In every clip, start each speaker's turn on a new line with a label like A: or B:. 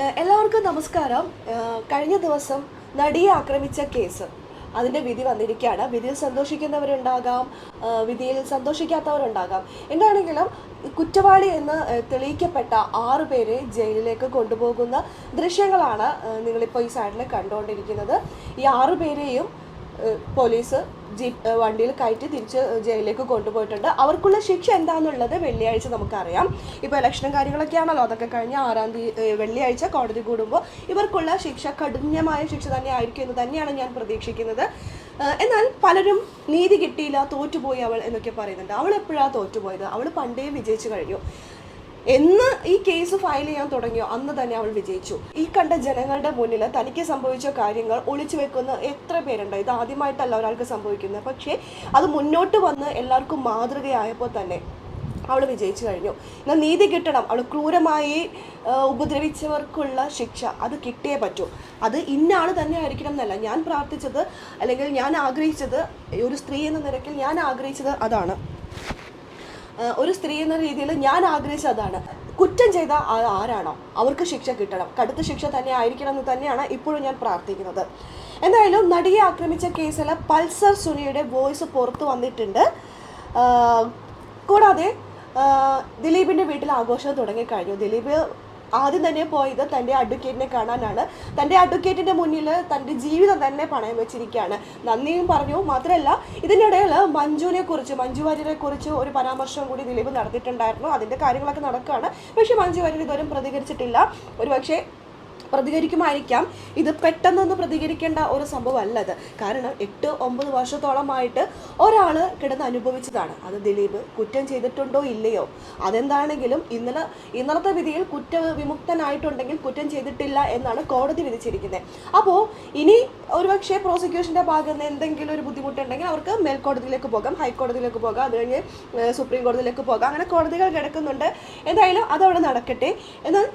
A: എല്ലാവർക്കും നമസ്കാരം. കഴിഞ്ഞ ദിവസം നടിയെ ആക്രമിച്ച കേസ്. അതിന്റെ വിധി വന്നിരിക്കുകയാണ്. വിധിയിൽ സന്തോഷിക്കുന്നവരുണ്ടാകാം വിധിയിൽ സന്തോഷിക്കാത്തവരുണ്ടാകാം. എന്താണെങ്കിലും കുറ്റവാളി എന്ന് തെളിയിക്കപ്പെട്ട ആറ് പേരെ ജയിലിലേക്ക് കൊണ്ടുപോകുന്ന ദൃശ്യങ്ങളാണ് നിങ്ങളിപ്പോൾ ഈ സൈഡിൽ കണ്ടുകൊണ്ടിരിക്കുന്നത് ഈ ആറ് പേരെയും പോലീസ് ജീപ്പ് വണ്ടിയിൽ കയറ്റി തിരിച്ച് ജയിലിലേക്ക് കൊണ്ടുപോയിട്ടുണ്ട്. അവർക്കുള്ള ശിക്ഷ എന്താണെന്നുള്ളത് വെള്ളിയാഴ്ച നമുക്കറിയാം. ഇപ്പോൾ ഇലക്ഷനും കാര്യങ്ങളൊക്കെയാണല്ലോ. അതൊക്കെ കഴിഞ്ഞ് ആറാം തീയതി വെള്ളിയാഴ്ച കോടതി കൂടുമ്പോൾ ഇവർക്കുള്ള ശിക്ഷ കഠിനമായ ശിക്ഷ തന്നെ ആയിരിക്കും എന്ന് തന്നെയാണ് ഞാൻ പ്രതീക്ഷിക്കുന്നത്. എന്നാൽ പലരും നീതി കിട്ടിയില്ല തോറ്റുപോയി അവൾ എന്നൊക്കെ പറയുന്നുണ്ട്. അവൾ എപ്പോഴാണ് തോറ്റുപോയത്? അവൾ പണ്ടേ വിജയിച്ചു കഴിഞ്ഞു. എന്ന് ഈ കേസ് ഫയൽ ചെയ്യാൻ തുടങ്ങിയോ? അന്ന് തന്നെ അവൾ വിജയിച്ചു. ഈ കണ്ട ജനങ്ങളുടെ മുന്നിൽ തനിക്ക് സംഭവിച്ച കാര്യങ്ങൾ ഒളിച്ചു വെക്കുന്ന എത്ര പേരുണ്ട്? ഇത് ആദ്യമായിട്ടല്ല ഒരാൾക്ക് സംഭവിക്കുന്നത്. പക്ഷേ അത് മുന്നോട്ട് വന്ന് എല്ലാവർക്കും മാതൃകയായപ്പോൾ തന്നെ അവൾ വിജയിച്ചു കഴിഞ്ഞു. എന്നാൽ നീതി കിട്ടണം. അവൾ ക്രൂരമായി ഉപദ്രവിച്ചവർക്കുള്ള ശിക്ഷ അത് കിട്ടിയേ പറ്റൂ. അത് ഇന്നാൾ തന്നെ ആയിരിക്കണം എന്നല്ല. ഞാൻ പ്രാർത്ഥിച്ചത് അല്ലെങ്കിൽ ഞാൻ ആഗ്രഹിച്ചത് ഒരു സ്ത്രീ എന്ന നിരക്കിൽ ഞാൻ ആഗ്രഹിച്ചത് അതാണ്. ഒരു സ്ത്രീ എന്ന രീതിയിൽ ഞാൻ ആഗ്രഹിച്ചത് അതാണ് കുറ്റം ചെയ്ത ആരാണോ? അവർക്ക് ശിക്ഷ കിട്ടണം. കടുത്ത ശിക്ഷ തന്നെ ആയിരിക്കണം എന്ന് തന്നെയാണ് ഇപ്പോഴും ഞാൻ പ്രാർത്ഥിക്കുന്നത്. എന്തായാലും നടിയെ ആക്രമിച്ച കേസിൽ പൾസർ സുനിയുടെ വോയിസ് പുറത്തു വന്നിട്ടുണ്ട്. കൂടാതെ ദിലീപിന്റെ വീട്ടിൽ ആഘോഷം തുടങ്ങിക്കഴിഞ്ഞു. ദിലീപ് ആദ്യം തന്നെ പോയത് തന്റെ അഡ്വക്കേറ്റിനെ കാണാനാണ്. തന്റെ അഡ്വക്കേറ്റിന്റെ മുന്നിൽ തന്റെ ജീവിതം തന്നെ പണയം വെച്ചിരിക്കുകയാണ്. നന്ദിയും പറഞ്ഞു. മാത്രമല്ല ഇതിനിടയിൽ മഞ്ജുവിനെ കുറിച്ച് മഞ്ജു വാര്യരെ കുറിച്ച് ഒരു പരാമർശം കൂടി ദിലീപ് നടത്തിയിട്ടുണ്ടായിരുന്നു. അതിന്റെ കാര്യങ്ങളൊക്കെ നടക്കുകയാണ്. പക്ഷേ മഞ്ജു വാര്യർ ഇതുവരെ പ്രതികരിച്ചിട്ടില്ല. ഒരുപക്ഷെ പ്രതികരിക്കുമായിരിക്കാം. ഇത് പെട്ടെന്നൊന്ന് പ്രതികരിക്കേണ്ട ഒരു സംഭവമല്ല അത് കാരണം എട്ട് ഒമ്പത് വർഷത്തോളമായിട്ട് ഒരാൾ കിടന്ന് അനുഭവിച്ചതാണ് അത് ദിലീപ് കുറ്റം ചെയ്തിട്ടുണ്ടോ ഇല്ലയോ? അതെന്താണെങ്കിലും ഇന്നലെ ഇന്നലത്തെ വിധിയിൽ കുറ്റവിമുക്തനായിട്ടുണ്ടെങ്കിൽ കുറ്റം ചെയ്തിട്ടില്ല എന്നാണ് കോടതി വിധിച്ചിരിക്കുന്നത്. അപ്പോൾ ഇനി ഒരുപക്ഷെ പ്രോസിക്യൂഷന്റെ ഭാഗത്ത് നിന്ന് എന്തെങ്കിലും ഒരു ബുദ്ധിമുട്ടുണ്ടെങ്കിൽ അവർക്ക് മേൽക്കോടതിയിലേക്ക് പോകാം ഹൈക്കോടതിയിലേക്ക് പോകാം അത് കഴിഞ്ഞ് സുപ്രീം കോടതിയിലേക്ക് പോകാം. അങ്ങനെ കോടതികൾ കിടക്കുന്നുണ്ട്. എന്തായാലും അതവിടെ നടക്കട്ടെ. എന്നാൽ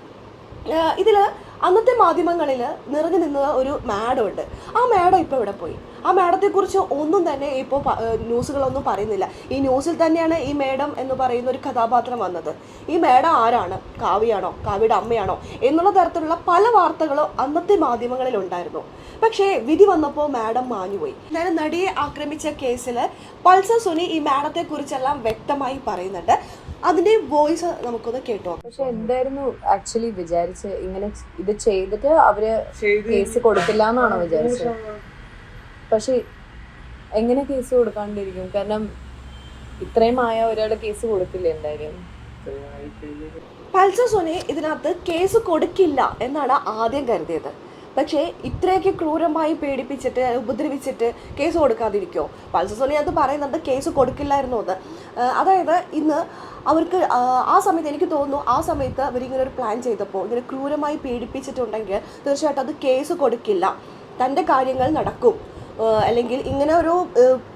A: ഇതിൽ അന്നത്തെ മാധ്യമങ്ങളിൽ നിറഞ്ഞു നിന്ന ഒരു മാഡം ഉണ്ട് ആ മാഡം ഇപ്പോൾ ഇവിടെ പോയി? ആ മാഡത്തെക്കുറിച്ച് ഒന്നും തന്നെ ഇപ്പോൾ ന്യൂസുകളൊന്നും പറയുന്നില്ല. ഈ ന്യൂസിൽ തന്നെയാണ് ഈ മാഡം എന്ന് പറയുന്ന ഒരു കഥാപാത്രം വന്നത്. ഈ മാഡം ആരാണ്? കാവ്യാണോ കാവ്യയുടെ അമ്മയാണോ? എന്നുള്ള തരത്തിലുള്ള പല വാർത്തകളും അന്നത്തെ മാധ്യമങ്ങളിൽ ഉണ്ടായിരുന്നു. പക്ഷേ വിധി വന്നപ്പോൾ മാഡം മാഞ്ഞുപോയി. ഞാൻ നടിയെ ആക്രമിച്ച കേസിൽ പൾസർ സുനി ഈ മാഡത്തെക്കുറിച്ചെല്ലാം വ്യക്തമായി പറയുന്നുണ്ട്. അതിന്റെ വോയിസ് നമുക്കൊന്ന് കേട്ടോ
B: പക്ഷെ എന്തായിരുന്നു ആക്ച്വലി വിചാരിച്ച്? ഇങ്ങനെ ഇത് ചെയ്തിട്ട് അവർ കേസ് കൊടുക്കില്ല എന്നാണോ വിചാരിച്ചത് പക്ഷെ എങ്ങനെ കേസ് കൊടുക്കാണ്ടിരിക്കും? കാരണം ഇത്രയും ആയ ഒരാളെ കേസ് കൊടുക്കില്ല എന്തായാലും?
A: പൾസർ സോനെ ഇതിനകത്ത് കേസ് കൊടുക്കില്ല എന്നാണ് ആദ്യം കരുതിയത്. പക്ഷേ ഇത്രയൊക്കെ ക്രൂരമായി പേടിപ്പിച്ചിട്ട് ഉപദ്രവിച്ചിട്ട് കേസ് കൊടുക്കാതിരിക്കുമോ പൾസർ സോനെ അത് പറയുന്നത് കേസ് കൊടുക്കില്ലായിരുന്നു എന്ന്. അതായത് ഇന്ന് അവർക്ക് ആ, സമയത്ത് എനിക്ക് തോന്നുന്നു ആ സമയത്ത് അവരിങ്ങനെ ഒരു പ്ലാൻ ചെയ്തപ്പോൾ ഇങ്ങനെ ക്രൂരമായി പീഡിപ്പിച്ചിട്ടുണ്ടെങ്കിൽ തീർച്ചയായിട്ടും അത് കേസ് കൊടുക്കില്ല. തന്റെ കാര്യങ്ങൾ നടക്കും. അല്ലെങ്കിൽ ഇങ്ങനെ ഒരു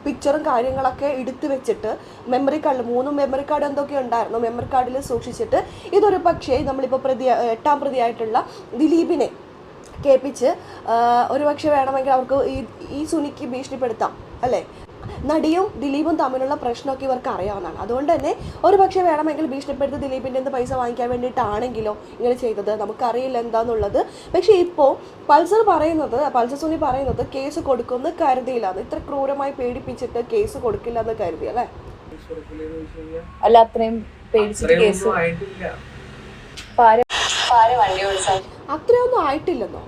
A: പിക്ചറും കാര്യങ്ങളൊക്കെ എടുത്തു വെച്ചിട്ട് മെമ്മറി കാർഡിൽ മൂന്ന് മെമ്മറി കാർഡ് എന്തൊക്കെ ഉണ്ടായിരുന്നു മെമ്മറി കാർഡിൽ സൂക്ഷിച്ചിട്ട് ഇതൊരു പക്ഷേ നമ്മളിപ്പോൾ പ്രതി എട്ടാം പ്രതിയായിട്ടുള്ള ദിലീപിനെ കേൾപ്പിച്ച് ഒരു പക്ഷേ വേണമെങ്കിൽ അവർക്ക് ഈ ഈ സുനിക്ക് ഭീഷണിപ്പെടുത്താം അല്ലേ? നടിയും ദിലീപും തമ്മിലുള്ള പ്രശ്നമൊക്കെ ഇവർക്ക് അറിയാവുന്നതാണ് അതുകൊണ്ട് തന്നെ ഒരു പക്ഷേ വേണമെങ്കിൽ ഭീഷണിപ്പെടുത്തി ദിലീപിന്റെ നിന്ന് പൈസ വാങ്ങിക്കാൻ വേണ്ടിയിട്ടാണെങ്കിലോ ഇങ്ങനെ ചെയ്തത്. നമുക്കറിയില്ല എന്താന്നുള്ളത്. പക്ഷേ ഇപ്പോൾ പൾസർ പറയുന്നത് പൾസർ സുനി പറയുന്നത് കേസ് കൊടുക്കുമെന്ന് കരുതിയില്ല ഇത്ര ക്രൂരമായി പേടിപ്പിച്ചിട്ട് കേസ് കൊടുക്കില്ല എന്ന് കരുതി അല്ലേ?
B: അല്ല അത്രയും പേടിച്ചിട്ട് കേസ്
A: അത്രയൊന്നും ആയിട്ടില്ലെന്നോ?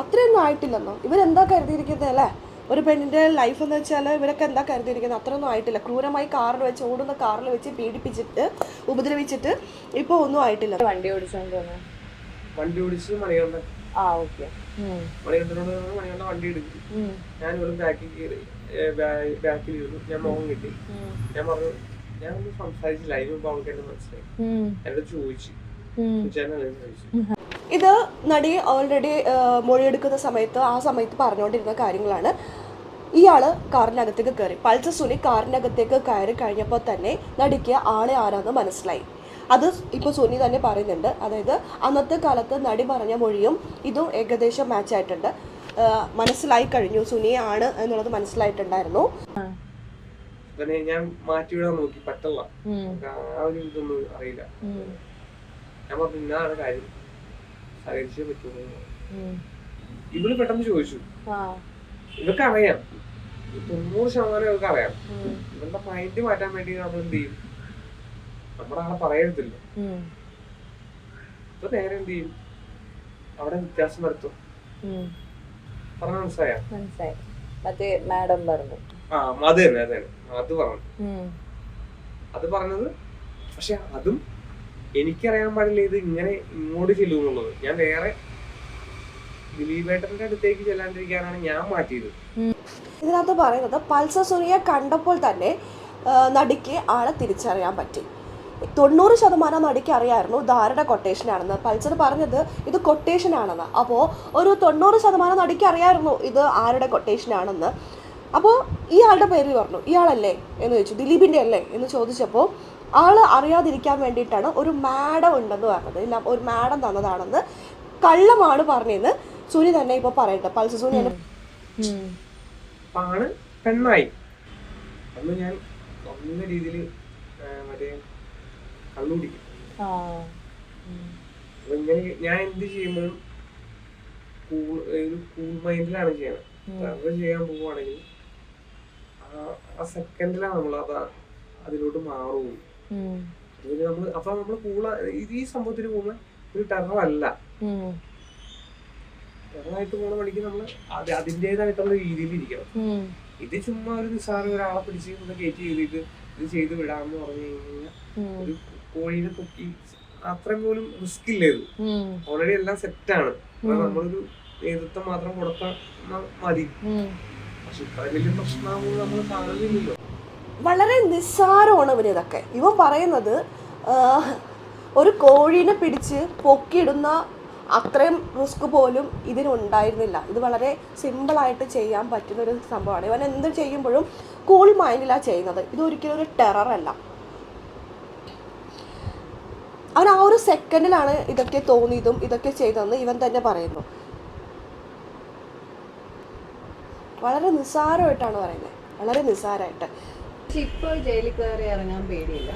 A: അത്രയൊന്നും ആയിട്ടില്ലെന്നോ? ഇവരെന്താ കരുതിയിരിക്കുന്നത് അല്ലേ? ഒരു പെണ്ണിന്റെ ലൈഫ് എന്ന് വെച്ചാൽ ഇവരൊക്കെ എന്താ കരുതിയിരിക്കുന്നത്? അത്രയൊന്നും ആയിട്ടില്ല. ക്രൂരമായി കാറിൽ വെച്ച് ഓടുന്ന കാറിൽ വെച്ച് പീഡിപ്പിച്ചിട്ട് ഉപദ്രവിച്ചിട്ട് ഇപ്പോൾ ഒന്നും ആയിട്ടില്ല.
B: വണ്ടി
C: വണ്ടി ഓടിച്ച് മണികണ്ഠൻ.
B: ആ ഓക്കെ.
C: മണികണ്ഠനോട് പറഞ്ഞു, മണികണ്ഠൻ വണ്ടി എടുക്കും. ഞാൻ ഇവിടെ ബാക്കിൽ കയറി ബാക്കിൽ ഇരുന്നു. ഞാൻ കിട്ടി. ഞാൻ പറഞ്ഞു ഞാൻ ഒന്നും സംസാരിച്ചില്ല. അതിന് മുമ്പ് അവൾക്ക് എന്നെ മനസ്സിലായി. എന്നോട് ചോദിച്ചു. ചോദിച്ചു.
A: ഇത് നടി ഓൾറെഡി മൊഴിയെടുക്കുന്ന സമയത്ത് ആ സമയത്ത് പറഞ്ഞുകൊണ്ടിരുന്ന കാര്യങ്ങളാണ്. ഇയാൾ കാറിനകത്തേക്ക് കയറി പൾസർ സുനി കാറിനകത്തേക്ക് കയറി കഴിഞ്ഞപ്പോൾ തന്നെ നടിക്ക് ആളെ ആരാന്ന് മനസ്സിലായി. അത് ഇപ്പോൾ സുനി തന്നെ പറയുന്നുണ്ട്. അതായത് അന്നത്തെ കാലത്ത് നടി പറഞ്ഞ മൊഴിയും ഇതും ഏകദേശം മാച്ച് ആയിട്ടുണ്ട്. മനസ്സിലായി കഴിഞ്ഞു. സുനി ആണ് എന്നുള്ളത് മനസ്സിലായിട്ടുണ്ടായിരുന്നു.
C: ഞാൻ മാറ്റിവിടാൻ നോക്കി. പറ്റില്ല ആ ഒരു ഇതൊന്നും അറിയില്ല. ഞാൻ പറഞ്ഞു ഇന്നാണ് കാര്യം. സഹകരിച്ചേ പറ്റുള്ളൂ എന്ന് ഇവൾ പെട്ടെന്ന് ചോദിച്ചു.
B: ആ.
C: ഇവർക്ക് അറിയാം തൊണ്ണൂറ് ശതമാനം ഇവർക്ക് അറിയാം ഇവരുടെ മൈൻഡ് മാറ്റാൻ വേണ്ടി നമ്മൾ എന്ത് ചെയ്യും? നമ്മുടെ ആളെ പറയരുതില്ല. ഇപ്പൊ നേരെ എന്ത് ചെയ്യും? അവിടെ വ്യത്യാസം വരുത്തും. പറഞ്ഞ മനസ്സിലായ?
B: മറ്റേ മാഡം പറഞ്ഞു.
C: ആ അത് തന്നെ അത് തന്നെ. അത് പറഞ്ഞു. അത് പറഞ്ഞത് പക്ഷെ അതും എനിക്കറിയാൻ പാടില്ല ഇത് ഇങ്ങനെ ഇങ്ങോട്ട് ചെല്ലുമെന്നുള്ളത് ഞാൻ വേറെ ദിലീപേട്ടന്റെ അടുത്തേക്ക് ചെല്ലാണ്ടിരിക്കാനാണ് ഞാൻ മാറ്റിയത്.
A: ഇതിനകത്ത് പറയുന്നത് പൾസർ സുനിയെ കണ്ടപ്പോൾ തന്നെ നടിക്ക് ആളെ തിരിച്ചറിയാൻ പറ്റി. തൊണ്ണൂറ് ശതമാനം നടിക്ക് അറിയായിരുന്നു ഇത് ആരുടെ കൊട്ടേഷൻ ആണെന്ന് പൾസർ പറഞ്ഞത് ഇത് കൊട്ടേഷൻ ആണെന്ന് അപ്പോൾ ഒരു തൊണ്ണൂറ് ശതമാനം നടിക്ക് അറിയായിരുന്നു ഇത് ആരുടെ കൊട്ടേഷൻ ആണെന്ന് അപ്പോൾ ഇയാളുടെ പേര് പറഞ്ഞു ഇയാളല്ലേ? എന്ന് ചോദിച്ചു. ദിലീപിന്റെ അല്ലേ? എന്ന് ചോദിച്ചപ്പോൾ ആൾ അറിയാതിരിക്കാൻ വേണ്ടിയിട്ടാണ് ഒരു മാഡം ഉണ്ടെന്ന് പറഞ്ഞത്. ഒരു മാഡം തന്നതാണെന്ന് കള്ളമാണ് പറഞ്ഞതെന്ന് സുനി തന്നെ ഇപ്പൊ പറയട്ടെ. പൾസ സുനി
C: ആണ് പെണ്ണായി. അന്ന് ഞാൻ നല്ല രീതിയിൽ മറ്റേ കള്ളുപിടിക്കും ഞാൻ എന്ത് ചെയ്യുമ്പോഴും കൂൾ ഒരു കൂൾ മൈൻഡിലാണ് ചെയ്യണത്. വെറുതെ ചെയ്യാൻ പോവുകയാണെങ്കിൽ ആ- ആ സെക്കൻഡിലാണ് നമ്മൾ അത് അതിലോട്ട് മാറുകയും നമ്മൾ അപ്പൊ നമ്മൾ കൂള ഇത് ഈ സംഭവത്തിന് പോകുന്ന ഒരു ടെറർ അല്ല ടെററായിട്ട് പോണ വഴിക്ക് നമ്മൾ അത് അതിന്റെതായിട്ടുള്ള രീതിയിൽ ഇരിക്കണം. ഇത് ചുമ്മാ ഒരു നിസ്സാര ഒരാളെ പിടിച്ച് ഒന്ന് കയറ്റി ചെയ്തിട്ട് ഇത് ചെയ്ത് വിടാമെന്ന് പറഞ്ഞു കഴിഞ്ഞാൽ ഒരു കോഴിയുടെ പൊക്കി അത്രയും പോലും റിസ്ക് ഇല്ല ഇത് ഓൾറെഡി എല്ലാം സെറ്റാണ് നമ്മളൊരു നേതൃത്വം മാത്രം കൊടുത്താൽ മതി. പക്ഷെ ഇത്ര വലിയ പ്രശ്നമാകുമ്പോൾ നമ്മൾ കാണുന്നില്ലല്ലോ.
A: വളരെ നിസ്സാരമാണ് ഇവന് ഇതൊക്കെ. ഇവൻ പറയുന്നത് ഒരു കോഴീനെ പിടിച്ച് പൊക്കിയിടുന്ന അത്രയും റിസ്ക് പോലും ഇതിനുണ്ടായിരുന്നില്ല. ഇത് വളരെ സിമ്പിളായിട്ട് ചെയ്യാൻ പറ്റുന്ന ഒരു സംഭവമാണ്. ഇവൻ എന്ത് ചെയ്യുമ്പോഴും കൂൾ മൈൻഡിലാണ് ചെയ്യുന്നത്. ഇത് ഒരിക്കലും ഒരു ടെററല്ല അവൻ ആ ഒരു സെക്കൻഡിലാണ് ഇതൊക്കെ തോന്നിയതും ഇതൊക്കെ ചെയ്തതെന്ന് ഇവൻ തന്നെ പറയുന്നു. വളരെ നിസ്സാരമായിട്ടാണ് പറയുന്നത്. വളരെ നിസ്സാരമായിട്ട്.
B: ഇപ്പോൾ ജയിലിൽ കയറി ഇറങ്ങാൻ പേടിയില്ല?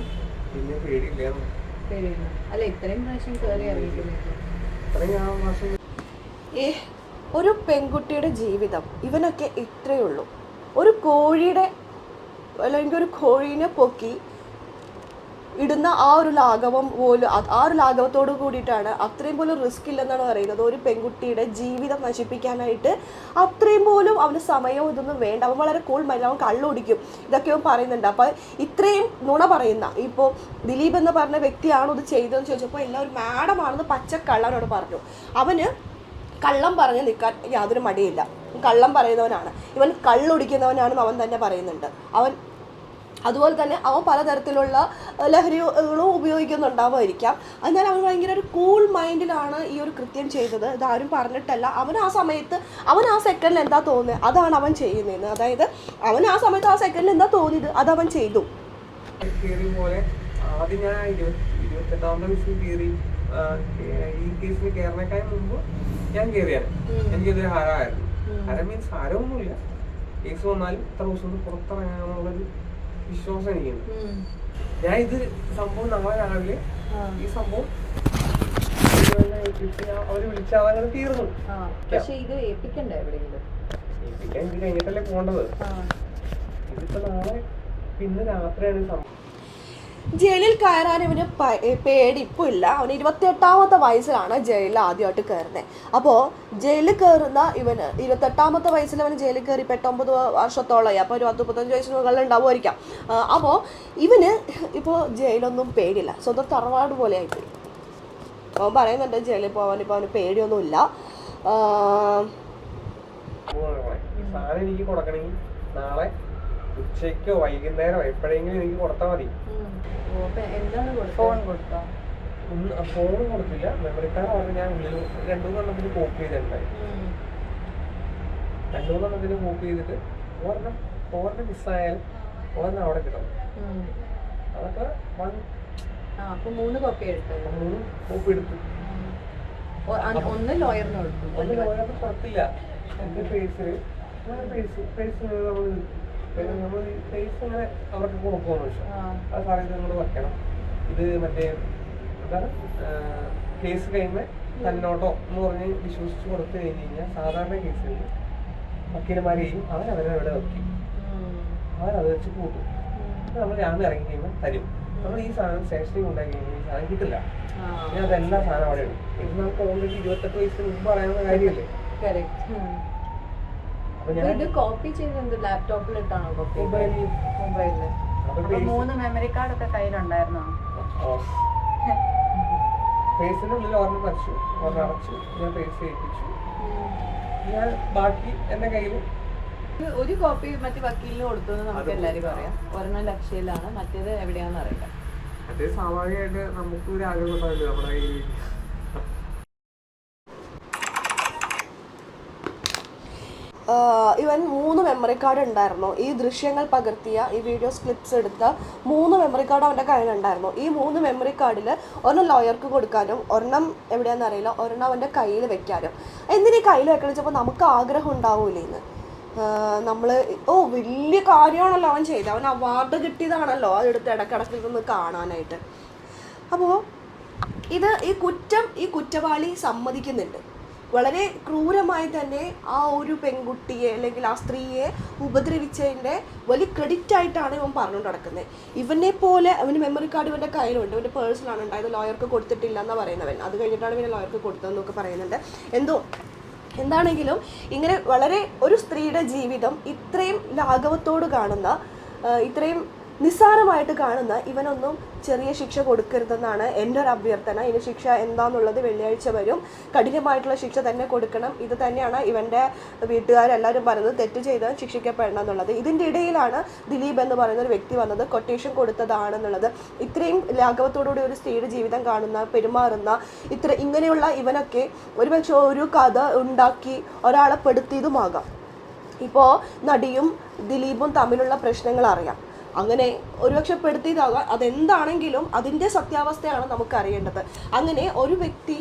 C: പിന്നെ പേടിയില്ല.
B: പേടിയില്ല അല്ല ഇത്രയും പ്രാവശ്യം കയറി ഇറങ്ങിയിട്ടില്ല.
A: ഏ ഒരു പെൺകുട്ടിയുടെ ജീവിതം. ഇവനൊക്കെ ഇത്രയേ ഉള്ളൂ. ഒരു കോഴിയുടെ അല്ലെങ്കിൽ ഒരു കോഴീനെ പൊക്കി ഇടുന്ന ആ ഒരു ലാഘവം പോലും ആ ഒരു ലാഘവത്തോട് കൂടിയിട്ടാണ് അത്രയും പോലും റിസ്ക് ഇല്ലെന്നാണ് പറയുന്നത്. ഒരു പെൺകുട്ടിയുടെ ജീവിതം നശിപ്പിക്കാനായിട്ട് അത്രയും പോലും അവന് സമയവും ഇതൊന്നും വേണ്ട. അവൻ വളരെ കൂൾ മൈൻഡ് അവൻ കള്ളുടിക്കും. ഇതൊക്കെ അവൻ പറയുന്നുണ്ട്. അപ്പോൾ ഇത്രയും നുണ പറയുന്ന ഇപ്പോൾ ദിലീപ് എന്ന് പറഞ്ഞ വ്യക്തിയാണോ ഇത് ചെയ്തതെന്ന് ചോദിച്ചപ്പോൾ എല്ലാവരും മാഡമാണെന്ന് പച്ചക്കള്ളനോട് പറഞ്ഞു. അവന് കള്ളം പറഞ്ഞ് നിൽക്കാൻ യാതൊരു മടിയില്ല. കള്ളം പറയുന്നവനാണ്. ഇവൻ കള്ളുടിക്കുന്നവനാണെന്ന് അവൻ തന്നെ പറയുന്നുണ്ട്. അവൻ അതുപോലെ തന്നെ അവൻ പലതരത്തിലുള്ള ലഹരികളും ഉപയോഗിക്കുന്നുണ്ടാവുമായിരിക്കാം. എന്നാൽ അവൻ ഭയങ്കര ഒരു കൂൾ മൈൻഡിലാണ് ഈ ഒരു കൃത്യം ചെയ്തത്. ഇതാരും പറഞ്ഞിട്ടല്ല. അവൻ ആ സമയത്ത് അവൻ ആ സെക്കൻഡിൽ എന്താ തോന്നുന്നത് അതാണ് അവൻ ചെയ്യുന്നതെന്ന്. അതായത് അവൻ ആ സമയത്ത് ആ സെക്കൻഡിൽ എന്താ തോന്നിയത്? അത് അവൻ ചെയ്തു.
C: പോലെ ആദ്യം ഞാൻ ഇരുപത്തെട്ടാമത്തെ ഈ കേസിന് കയറിനേക്കാൾ മുമ്പ് ഞാൻ കയറിയാണ് എനിക്കതൊരു ഹരമായിരുന്നു ഹരം മീൻസ് ഹരമൊന്നുമില്ല. കേസ് വന്നാലും ഇത്ര ദിവസം പുറത്തിറങ്ങാനുള്ളൊരു വിശ്വാസം എനിക്കുണ്ട് ഞാൻ ഇത് സംഭവം നാളെ രാവിലെ ഈ സംഭവം അവർ വിളിച്ചാൽ തീർന്നു.
B: പക്ഷെ ഇത് ഏൽപ്പിക്കണ്ടേ എവിടെയെങ്കിലും?
C: പിന്നെ ഇത് കഴിഞ്ഞിട്ടല്ലേ പോകേണ്ടത്? ഇതിപ്പോ നാളെ പിന്നെ രാത്രിയാണ് സംഭവം.
A: ജയിലിൽ കയറാൻ ഇവന് പേടി ഇപ്പോൾ ഇല്ല അവന് ഇരുപത്തെട്ടാമത്തെ വയസ്സിലാണ് ജയിലിൽ ആദ്യമായിട്ട് കയറുന്നത് അപ്പോൾ ജയിലിൽ കയറുന്ന ഇവന് ഇരുപത്തെട്ടാമത്തെ വയസ്സിൽ അവന് ജയിലിൽ കയറി എട്ടൊമ്പത് വർഷത്തോളമായി. അപ്പോൾ ഒരു പത്ത് മുപ്പത്തഞ്ച് വയസ്സിന് മുകളിൽ ഉണ്ടാവുമായിരിക്കാം. അപ്പോൾ ഇവന് ഇപ്പോൾ ജയിലൊന്നും പേടിയില്ല. സ്വന്തം തറവാട് പോലെ ആയിപ്പോയി. അവൻ പറയുന്നുണ്ട് ജയിലിൽ പോകാൻ ഇപ്പോൾ അവന് പേടിയൊന്നുമില്ല.
C: എനിക്ക് കൊടുക്കണമെങ്കിൽ നാളെ ഉച്ചയ്ക്കോ വൈകുന്നേരമോ എപ്പോഴെങ്കിലും എനിക്ക് കൊടുത്താൽ മതി.
B: ഫോൺ കൊടുത്തോ.
C: ഫോൺ കൊടുത്തില്ല. മെമ്മറി കാർഡ് പറഞ്ഞ് ഞാൻ ഉള്ളിൽ രണ്ടു മൂന്നെണ്ണത്തിന് കോപ്പി ചെയ്തിട്ടുണ്ടായി രണ്ടു മൂന്നെണ്ണത്തിന് കോപ്പി ചെയ്തിട്ട് ഒരെണ്ണം ഒരെണ്ണം മിസ്സായാൽ ഒരെണ്ണം അവിടെ കിട്ടണം അതൊക്കെ
B: മൂന്ന് കോപ്പി എടുത്തല്ലോ
C: മൂന്ന് കോപ്പി എടുത്തു.
B: ഒന്ന് ലോയറിന് കൊടുത്തു.
C: ഒന്ന് ലോയറിന് കൊടുത്തില്ല. എന്റെ പേഴ്സിൽ പേഴ്സ് പേഴ്സ് നമ്മൾ നമ്മൾ പൈസ ഇങ്ങനെ അവർക്ക് കൊടുക്കുമെന്ന് വെച്ചാൽ
B: ആ.
C: സാധനം നിങ്ങൾ വെക്കണം. ഇത് മറ്റേ എന്താണ്? കേസ് കഴിയുമ്പോൾ തന്നോട്ടോ എന്ന് പറഞ്ഞ് വിശ്വസിച്ച് കൊടുത്തു കഴിഞ്ഞ് കഴിഞ്ഞാൽ സാധാരണ കേസിൽ വക്കീലന്മാരെയും അവരവരവിടെ വയ്ക്കും അവരത് വെച്ച് കൂട്ടും. നമ്മൾ രാവിലെ ഇറങ്ങി കഴിയുമ്പോൾ തരും. നമ്മൾ ഈ സാധനം സ്റ്റേഷനിൽ ഉണ്ടാക്കി കഴിഞ്ഞാൽ ഈ സാധനം കിട്ടില്ല. ഞാൻ അതെല്ലാം സാധനം അവിടെ ഉണ്ട് ഇത് നമുക്ക് ഓൾറെഡി ഇരുപത്തെട്ട് വയസ്സിന് മുമ്പ് പറയാവുന്ന കാര്യമല്ലേ? ഞാൻ
B: ഇത് കോപ്പി ചെയ്ത് ലാപ്ടോപ്പിൽ ഇട്ടാണോ കോപ്പി
C: മൊബൈലിൽ
B: മൊബൈലിൽ
C: അപ്പൊ
D: മൂന്ന് മെമ്മറി കാർഡ് ഒക്കെ കയ്യിലുണ്ടായിരുന്നോ?
C: വരച്ചു. അടച്ചു. ഞാൻ പേഴ്സ് ഏൽപ്പിച്ചു. ഞാൻ ബാക്കി എന്റെ കയ്യിൽ
B: ഒരു കോപ്പി മറ്റേ വക്കീലിന് കൊടുത്തു നമുക്ക് എല്ലാവരും പറയാം. ഒരെണ്ണം ലക്ഷ്യയിലാണ്. മറ്റേത് എവിടെയാണെന്ന് അറിയില്ല.
C: മറ്റേ സ്വാഭാവികമായിട്ട് നമുക്ക് ഒരു ആഗ്രഹം ഉണ്ടാവില്ല. നമ്മുടെ കയ്യിൽ
A: ഇവൻ മൂന്ന് മെമ്മറി കാർഡ് ഉണ്ടായിരുന്നു. ഈ ദൃശ്യങ്ങൾ പകർത്തിയ ഈ വീഡിയോസ് ക്ലിപ്സ് എടുത്ത മൂന്ന് മെമ്മറി കാർഡ് അവന്റെ കയ്യിലുണ്ടായിരുന്നു ഈ മൂന്ന് മെമ്മറി കാർഡിൽ ഒരെണ്ണം ലോയർക്ക് കൊടുക്കാനും ഒരെണ്ണം എവിടെയാണെന്ന് അറിയില്ല ഒരെണ്ണം അവന്റെ കയ്യിൽ വെക്കാനും. എന്തിനീ കയ്യിൽ വെക്കണം വെച്ചപ്പോൾ നമുക്ക് ആഗ്രഹം ഉണ്ടാവൂലേന്ന്. നമ്മൾ ഓ വലിയ കാര്യമാണല്ലോ അവൻ ചെയ്തത്. അവൻ അവാർഡ് കിട്ടിയതാണല്ലോ അതെടുത്ത് ഇടക്കിടക്കിൽ നിന്ന് കാണാനായിട്ട്. അപ്പോൾ ഇത് ഈ കുറ്റം ഈ കുറ്റവാളി സമ്മതിക്കുന്നുണ്ട്. വളരെ ക്രൂരമായി തന്നെ ആ ഒരു പെൺകുട്ടിയെ അല്ലെങ്കിൽ ആ സ്ത്രീയെ ഉപദ്രവിച്ചതിന്റെ വലിയ ക്രെഡിറ്റ് ആയിട്ടാണ് ഇവൻ പറഞ്ഞുകൊണ്ട് നടക്കുന്നത്. ഇവനെ പോലെ അവന് മെമ്മറി കാർഡ് ഇവന്റെ കയ്യിലുണ്ട്. ഇവന്റെ പേഴ്സണാണ് ഉണ്ടായത് ലോയർക്ക് കൊടുത്തിട്ടില്ല എന്നാണ് പറയുന്നവൻ. അത് കഴിഞ്ഞിട്ടാണ് ഇവനെ ലോയർക്ക് കൊടുത്തതെന്നൊക്കെ പറയുന്നുണ്ട്. എന്തോ എന്താണെങ്കിലും ഇങ്ങനെ വളരെ ഒരു സ്ത്രീയുടെ ജീവിതം ഇത്രയും ലാഘവത്തോട് കാണുന്ന ഇത്രയും നിസ്സാരമായിട്ട് കാണുന്ന ഇവനൊന്നും ചെറിയ ശിക്ഷ കൊടുക്കരുതെന്നാണ് എന്റെ ഒരു അഭ്യർത്ഥന. ഇനി ശിക്ഷ എന്താണെന്നുള്ളത് വെള്ളിയാഴ്ച വരും. കഠിനമായിട്ടുള്ള ശിക്ഷ തന്നെ കൊടുക്കണം. ഇത് തന്നെയാണ് ഇവന്റെ വീട്ടുകാരെല്ലാവരും പറയുന്നത് തെറ്റ് ചെയ്ത് ശിക്ഷിക്കപ്പെടണം എന്നുള്ളത്. ഇതിന്റെ ഇടയിലാണ് ദിലീപ് എന്ന് പറയുന്ന ഒരു വ്യക്തി വന്നത് കൊട്ടേഷൻ കൊടുത്തതാണെന്നുള്ളത്. ഇത്രയും ലാഘവത്തോടുകൂടി ഒരു സ്ത്രീയുടെ ജീവിതം കാണുന്ന പെരുമാറുന്ന ഇത്ര ഇങ്ങനെയുള്ള ഇവനൊക്കെ ഒരുപക്ഷെ ഒരു കഥ ഉണ്ടാക്കി ഒരാളെ പെടുത്തിയതുമാകാം. ഇപ്പോൾ നടിയും ദിലീപും തമ്മിലുള്ള പ്രശ്നങ്ങൾ അറിയാം. അങ്ങനെ ഒരുപക്ഷെ പെടുത്തിയതാകാം. അതെന്താണെങ്കിലും അതിന്റെ സത്യാവസ്ഥയാണ് നമുക്ക് അറിയേണ്ടത് അങ്ങനെ ഒരു വ്യക്തി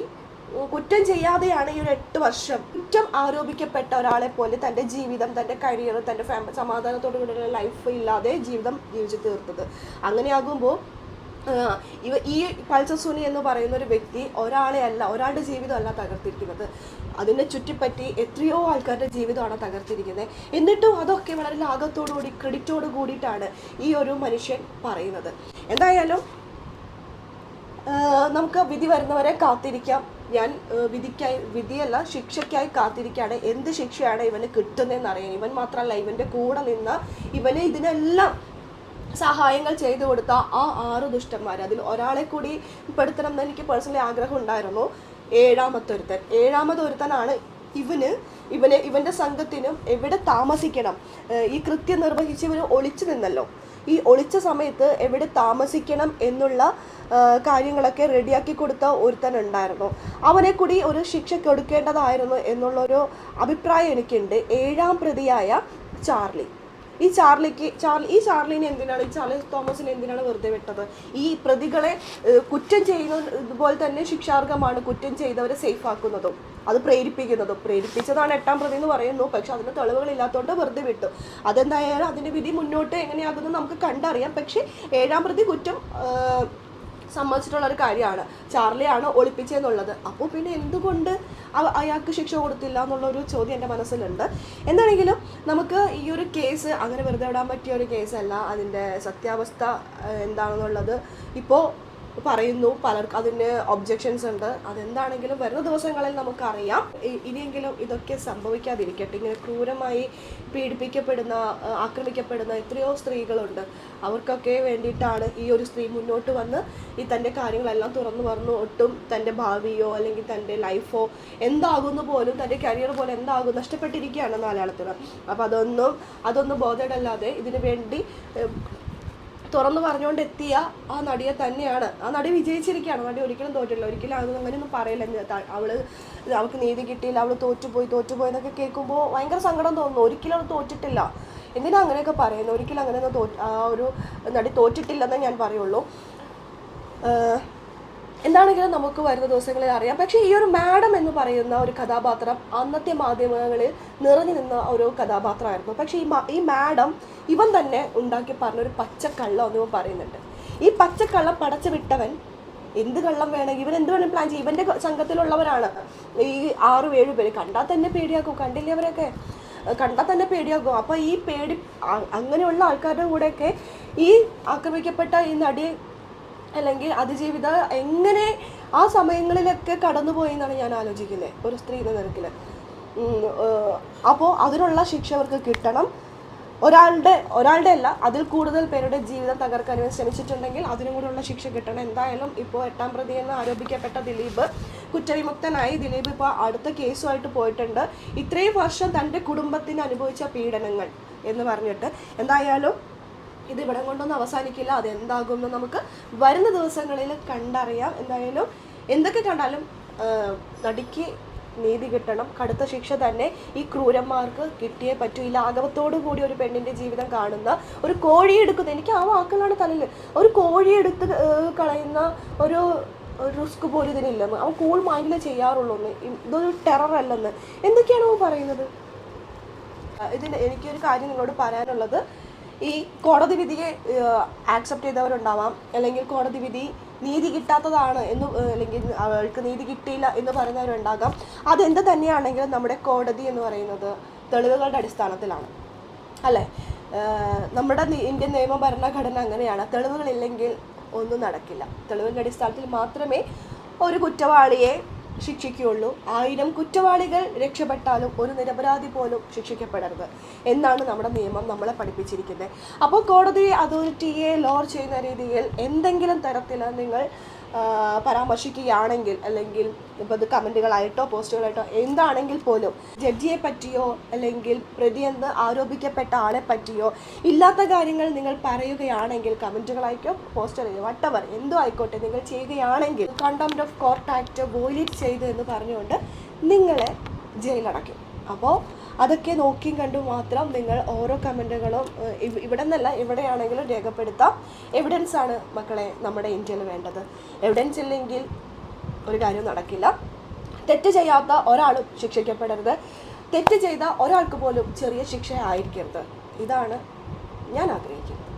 A: കുറ്റം ചെയ്യാതെയാണ് ഈ ഒരു എട്ട് വർഷം കുറ്റം ആരോപിക്കപ്പെട്ട ഒരാളെ പോലെ തന്റെ ജീവിതം തന്റെ കരിയർ തന്റെ ഫാമിലി സമാധാനത്തോടു കൂടിയുള്ള ലൈഫ് ഇല്ലാതെ ജീവിതം ജീവിച്ചു തീർത്തത്. അങ്ങനെയാകുമ്പോൾ ഇവ ഈ പൾസർ സുനി എന്ന് പറയുന്ന ഒരു വ്യക്തി ഒരാളെ അല്ല ഒരാളുടെ ജീവിതമല്ല തകർത്തിരിക്കുന്നത്. അതിനെ ചുറ്റിപ്പറ്റി എത്രയോ ആൾക്കാരുടെ ജീവിതമാണ് തകർത്തിരിക്കുന്നത്. എന്നിട്ടും അതൊക്കെ വളരെ ലാഘത്തോടുകൂടി ക്രെഡിറ്റോട് കൂടിയിട്ടാണ് ഈ ഒരു മനുഷ്യൻ പറയുന്നത്. എന്തായാലും നമുക്ക് വിധി വരുന്നവരെ കാത്തിരിക്കാം. ഞാൻ വിധിക്കായി വിധിയല്ല ശിക്ഷയ്ക്കായി കാത്തിരിക്കുകയാണ്. എന്ത് ശിക്ഷയാണ് ഇവന് കിട്ടുന്നതെന്ന് അറിയാൻ. ഇവൻ മാത്രമല്ല ഇവന്റെ കൂടെ നിന്ന് ഇവന് ഇതിനെല്ലാം സഹായങ്ങൾ ചെയ്തു കൊടുത്ത ആ ആറ് ദുഷ്ടന്മാർ അതിൽ ഒരാളെ കൂടി പെടുത്തണം എന്ന് എനിക്ക് പേഴ്സണലി ആഗ്രഹം ഉണ്ടായിരുന്നു. ഏഴാമത്തൊരുത്തൻ. ഏഴാമതൊരുത്തനാണ് ഇവന്. ഇവന് ഇവന്റെ സംഘത്തിനും എവിടെ താമസിക്കണം? ഈ കൃത്യം നിർവഹിച്ച് ഇവന് ഒളിച്ചു നിന്നല്ലോ. ഈ ഒളിച്ച സമയത്ത് എവിടെ താമസിക്കണം എന്നുള്ള കാര്യങ്ങളൊക്കെ റെഡിയാക്കി കൊടുത്ത ഒരുത്തൻ ഉണ്ടായിരുന്നു അവനെ കൂടി ഒരു ശിക്ഷ കൊടുക്കേണ്ടതായിരുന്നു എന്നുള്ളൊരു അഭിപ്രായം എനിക്കുണ്ട്. ഏഴാം പ്രതിയായ ചാർലി. ഈ ചാർലിക്ക് ചാർലി ഈ ചാർലിനെ എന്തിനാണ് ഈ ചാർലി തോമസിനെ എന്തിനാണ് വെറുതെ വിട്ടത്? ഈ പ്രതികളെ കുറ്റം ചെയ്യുന്ന ഇതുപോലെ തന്നെ ശിക്ഷാർഹമാണ് കുറ്റം ചെയ്തവരെ സേഫ് ആക്കുന്നതും അത് പ്രേരിപ്പിക്കുന്നതും. പ്രേരിപ്പിച്ചതാണ് എട്ടാം പ്രതി എന്ന് പറയുന്നു പക്ഷെ അതിന് തെളിവുകളില്ലാത്തതുകൊണ്ട് വെറുതെ വിട്ടു. അതെന്തായാലും അതിന്റെ വിധി മുന്നോട്ട് എങ്ങനെയാകുന്നു നമുക്ക് കണ്ടറിയാം. പക്ഷേ ഏഴാം പ്രതി കുറ്റം സമ്മതിച്ചിട്ടുള്ള ഒരു കാര്യമാണ്. ചാർലിയാണ് ഒളിപ്പിച്ചതെന്നുള്ളത്. അപ്പോൾ പിന്നെ എന്തുകൊണ്ട് അയാൾക്ക് ശിക്ഷ കൊടുത്തില്ല എന്നുള്ളൊരു ചോദ്യം എന്റെ മനസ്സിലുണ്ട്. എന്താണെങ്കിലും നമുക്ക് ഈ ഒരു കേസ് അങ്ങനെ വെറുതെ വിടാൻ പറ്റിയ ഒരു കേസല്ല അതിന്റെ സത്യാവസ്ഥ എന്താണെന്നുള്ളത്. ഇപ്പോൾ പറയുന്നു. പലർക്കും അതിന് ഒബ്ജെക്ഷൻസ് ഉണ്ട്. അതെന്താണെങ്കിലും വരുന്ന ദിവസങ്ങളിൽ നമുക്കറിയാം. ഇനിയെങ്കിലും ഇതൊക്കെ സംഭവിക്കാതിരിക്കട്ടെ. ഇങ്ങനെ ക്രൂരമായി പീഡിപ്പിക്കപ്പെടുന്ന ആക്രമിക്കപ്പെടുന്ന എത്രയോ സ്ത്രീകളുണ്ട്. അവർക്കൊക്കെ വേണ്ടിയിട്ടാണ് ഈ ഒരു സ്ത്രീ മുന്നോട്ട് വന്ന് ഈ തന്റെ കാര്യങ്ങളെല്ലാം തുറന്നു പറഞ്ഞു. ഒട്ടും തന്റെ ഭാവിയോ അല്ലെങ്കിൽ തന്റെ ലൈഫോ എന്താകുന്നു പോലും തന്റെ കരിയർ പോലും എന്താകും നഷ്ടപ്പെട്ടിരിക്കുകയാണ് മലയാളത്തിൽ അപ്പോൾ അതൊന്നും അതൊന്നും ബോധമല്ലാതെ ഇതിനു വേണ്ടി തുറന്നു പറഞ്ഞുകൊണ്ട് എത്തിയ ആ നടിയെ തന്നെയാണ്. ആ നടി വിജയിച്ചിരിക്കുകയാണ്. നടി ഒരിക്കലും തോറ്റില്ല ഒരിക്കലും അത് അങ്ങനെയൊന്നും പറയില്ല. അവൾ അവൾക്ക് നീതി കിട്ടിയില്ല. അവൾ തോറ്റുപോയി തോറ്റുപോയി എന്നൊക്കെ കേൾക്കുമ്പോൾ ഭയങ്കര സങ്കടം തോന്നുന്നു. ഒരിക്കലും അവൾ തോറ്റിട്ടില്ല. എന്തിനാ അങ്ങനെയൊക്കെ പറയുന്നത്? ഒരിക്കലും അങ്ങനെയൊന്നും തോ ആ ഒരു നടി തോറ്റിട്ടില്ലെന്നേ ഞാൻ പറയുള്ളൂ. എന്താണെങ്കിലും നമുക്ക് വരുന്ന ദിവസങ്ങളിൽ അറിയാം. പക്ഷേ ഈ ഒരു മാഡം എന്ന് പറയുന്ന ഒരു കഥാപാത്രം അന്നത്തെ മാധ്യമങ്ങളിൽ നിറഞ്ഞു നിന്ന ഒരു കഥാപാത്രമായിരുന്നു. പക്ഷേ ഈ ഈ മാഡം ഇവൻ തന്നെ ഉണ്ടാക്കി പറഞ്ഞ ഒരു പച്ചക്കള്ളം എന്ന് പറയുന്നുണ്ട്. ഈ പച്ചക്കള്ളം പടച്ചു വിട്ടവൻ എന്ത് കള്ളം വേണമെങ്കിൽ ഇവൻ എന്ത് വേണം പ്ലാൻ ചെയ്യും. ഇവന്റെ സംഘത്തിലുള്ളവരാണ്. ഈ ആറും ഏഴ് പേര് കണ്ടാൽ തന്നെ പേടിയാക്കും. കണ്ടില്ലേ അവരൊക്കെ? കണ്ടാൽ തന്നെ പേടിയാകും അപ്പോൾ ഈ പേടി അങ്ങനെയുള്ള ആൾക്കാരുടെ കൂടെയൊക്കെ ഈ ആക്രമിക്കപ്പെട്ട ഈ നടി അല്ലെങ്കിൽ അതിജീവിത എങ്ങനെ ആ സമയങ്ങളിലൊക്കെ കടന്നുപോയി എന്നാണ് ഞാൻ ആലോചിക്കുന്നത് ഒരു സ്ത്രീ എന്ന നിരക്കിൽ അപ്പോൾ അതിനുള്ള ശിക്ഷ അവർക്ക് കിട്ടണം. ഒരാളുടെ ഒരാളുടെ അല്ല അതിൽ കൂടുതൽ പേരുടെ ജീവിതം തകർക്കാൻ ശ്രമിച്ചിട്ടുണ്ടെങ്കിൽ അതിനും കൂടെയുള്ള ശിക്ഷ കിട്ടണം. എന്തായാലും ഇപ്പോൾ എട്ടാം പ്രതി എന്ന് ആരോപിക്കപ്പെട്ട ദിലീപ് കുറ്റവിമുക്തനായി. ദിലീപ് ഇപ്പോൾ അടുത്ത കേസുമായിട്ട് പോയിട്ടുണ്ട്. ഇത്രയും വർഷം തന്റെ കുടുംബത്തിന് അനുഭവിച്ച പീഡനങ്ങൾ എന്ന് പറഞ്ഞിട്ട് എന്തായാലും ഇത് ഇവിടെ കൊണ്ടൊന്നും അവസാനിക്കില്ല. അത് എന്താകുമെന്ന് നമുക്ക് വരുന്ന ദിവസങ്ങളിൽ കണ്ടറിയാം. എന്തായാലും എന്തൊക്കെ കണ്ടാലും നടിക്ക് നീതി കിട്ടണം. കടുത്ത ശിക്ഷ തന്നെ ഈ ക്രൂരന്മാർക്ക് കിട്ടിയേ പറ്റൂ. ഈ ലാഘവത്തോടു കൂടി ഒരു പെണ്ണിന്റെ ജീവിതം കാണുന്ന ഒരു കോഴി എടുക്കുന്ന എനിക്ക് ആ വാക്കുകളാണ് തലയിൽ. ഒരു കോഴി എടുത്ത് കളയുന്ന ഒരു റിസ്ക് പോലും ഇതിനില്ലെന്ന് അവൻ കൂൾ മൈൻഡിൽ ചെയ്യാറുള്ളൂ. എന്ന് ഇതൊരു ടെറർ അല്ലെന്ന്. എന്തൊക്കെയാണ് അവൻ പറയുന്നത്? ഇതിന് എനിക്കൊരു കാര്യം നിങ്ങളോട് പറയാനുള്ളത്. ഈ കോടതി വിധിയെ ആക്സെപ്റ്റ് ചെയ്തവരുണ്ടാവാം. അല്ലെങ്കിൽ കോടതി വിധി നീതി കിട്ടാത്തതാണ് എന്ന് അല്ലെങ്കിൽ അവൾക്ക് നീതി കിട്ടിയില്ല എന്ന് പറയുന്നവരുണ്ടാകാം. അതെന്ത് തന്നെയാണെങ്കിലും നമ്മുടെ കോടതി എന്ന് പറയുന്നത് തെളിവുകളുടെ അടിസ്ഥാനത്തിലാണ്. അല്ലേ? നമ്മുടെ ഇന്ത്യൻ നിയമ ഭരണഘടന അങ്ങനെയാണ്. തെളിവുകളില്ലെങ്കിൽ ഒന്നും നടക്കില്ല. തെളിവിന്റെ അടിസ്ഥാനത്തിൽ മാത്രമേ ഒരു കുറ്റവാളിയെ ശിക്ഷിക്കുകയുള്ളൂ. ആയിരം കുറ്റവാളികൾ രക്ഷപ്പെട്ടാലും ഒരു നിരപരാധി പോലും ശിക്ഷിക്കപ്പെടരുത്. എന്നാണ് നമ്മുടെ നിയമം നമ്മളെ പഠിപ്പിച്ചിരിക്കുന്നത്. അപ്പോൾ കോടതി അതോറിറ്റിയെ ലോർ ചെയ്യുന്ന രീതിയിൽ എന്തെങ്കിലും തരത്തിൽ നിങ്ങൾ പരാമർശിക്കുകയാണെങ്കിൽ അല്ലെങ്കിൽ ഇപ്പോൾ ഇത് കമന്റുകളായിട്ടോ പോസ്റ്റുകളായിട്ടോ എന്താണെങ്കിൽ പോലും ജഡ്ജിയെ പറ്റിയോ അല്ലെങ്കിൽ പ്രതി എന്ന് ആരോപിക്കപ്പെട്ട ആളെ പറ്റിയോ ഇല്ലാത്ത കാര്യങ്ങൾ നിങ്ങൾ പറയുകയാണെങ്കിൽ കമന്റുകളായിക്കോ പോസ്റ്ററിലോ വട്ടവർ എന്തോ ആയിക്കോട്ടെ നിങ്ങൾ ചെയ്യുകയാണെങ്കിൽ contempt of court act violate ചെയ്തു എന്ന് പറഞ്ഞുകൊണ്ട് നിങ്ങളെ ജയിലടയ്ക്കും അപ്പോൾ അതൊക്കെ നോക്കിയും കണ്ടു മാത്രം നിങ്ങൾ ഓരോ കമന്റുകളും ഇവിടെ നിന്നല്ല എവിടെയാണെങ്കിലും രേഖപ്പെടുത്താം. എവിഡൻസ് ആണ് മക്കളെ നമ്മുടെ ഇന്ത്യയിൽ വേണ്ടത്. എവിഡൻസ് ഇല്ലെങ്കിൽ ഒരു കാര്യം നടക്കില്ല. തെറ്റ് ചെയ്യാത്ത ഒരാളും ശിക്ഷിക്കപ്പെടരുത്. തെറ്റ് ചെയ്ത ഒരാൾക്ക് പോലും ചെറിയ ശിക്ഷ ആയിരിക്കരുത് ഇതാണ് ഞാൻ ആഗ്രഹിക്കുന്നത്.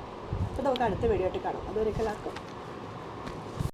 A: അപ്പോൾ നമുക്ക് അടുത്ത വീഡിയോ ആയിട്ട് കാണാം. അതുവരെ എല്ലാവർക്കും.